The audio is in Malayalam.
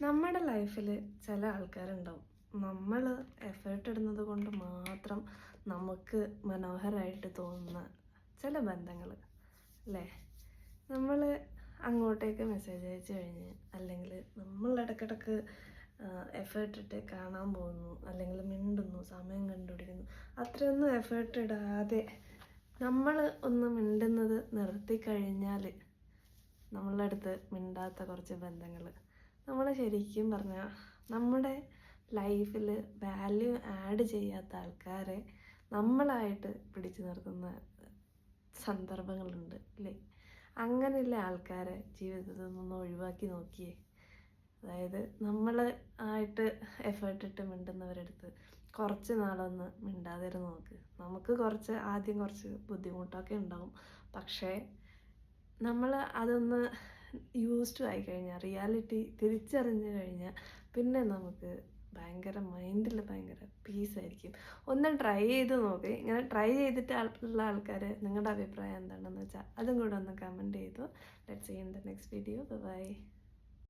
നമ്മുടെ ലൈഫിൽ ചില ആൾക്കാരുണ്ടാവും. നമ്മൾ എഫേർട്ട് ഇടുന്നത് കൊണ്ട് മാത്രം നമുക്ക് മനോഹരമായിട്ട് തോന്നുന്ന ചില ബന്ധങ്ങൾ അല്ലേ? നമ്മൾ അങ്ങോട്ടേക്ക് മെസ്സേജ് അയച്ചു കഴിഞ്ഞ് അല്ലെങ്കിൽ നമ്മൾ ഇടയ്ക്കിടയ്ക്ക് എഫേർട്ട് ഇട്ട് കാണാൻ പോകുന്നു അല്ലെങ്കിൽ മിണ്ടുന്നു സമയം കണ്ടുപിടിക്കുന്നു അത്രയൊന്നും എഫേർട്ട് ഇടാതെ നമ്മൾ ഒന്ന് മിണ്ടുന്നത് നിർത്തി കഴിഞ്ഞാൽ നമ്മളടുത്ത് മിണ്ടാത്ത കുറച്ച് ബന്ധങ്ങൾ നമ്മൾ ശരിക്കും പറഞ്ഞാൽ നമ്മുടെ ലൈഫിൽ വാല്യൂ ആഡ് ചെയ്യാത്ത ആൾക്കാരെ നമ്മളായിട്ട് പിടിച്ചു നിർത്തുന്ന സന്ദർഭങ്ങളുണ്ട് അല്ലേ അങ്ങനെയുള്ള ആൾക്കാരെ ജീവിതത്തിൽ നിന്ന് ഒഴിവാക്കി നോക്കിയേ. അതായത് നമ്മൾ ആയിട്ട് എഫേർട്ട് ഇട്ട് മിണ്ടുന്നവരടുത്ത് കുറച്ച് നാളൊന്ന് മിണ്ടാതിരുന്ന് നോക്ക്. നമുക്ക് കുറച്ച് ആദ്യം കുറച്ച് ബുദ്ധിമുട്ടൊക്കെ ഉണ്ടാവും. പക്ഷേ നമ്മൾ അതൊന്ന് യൂസ്ഡ് ആയി കഴിഞ്ഞാൽ റിയാലിറ്റി തിരിച്ചറിഞ്ഞു കഴിഞ്ഞാൽ പിന്നെ നമുക്ക് ഭയങ്കര മൈൻഡിൽ ഭയങ്കര പീസായിരിക്കും ഒന്ന് ട്രൈ ചെയ്ത് നോക്കി. ഇങ്ങനെ ട്രൈ ചെയ്തിട്ട് ഉള്ള ആൾക്കാർ നിങ്ങളുടെ അഭിപ്രായം എന്താണെന്ന് വെച്ചാൽ അതും കൂടെ ഒന്ന് കമന്റ് ചെയ്തു. Let's see in the next video bye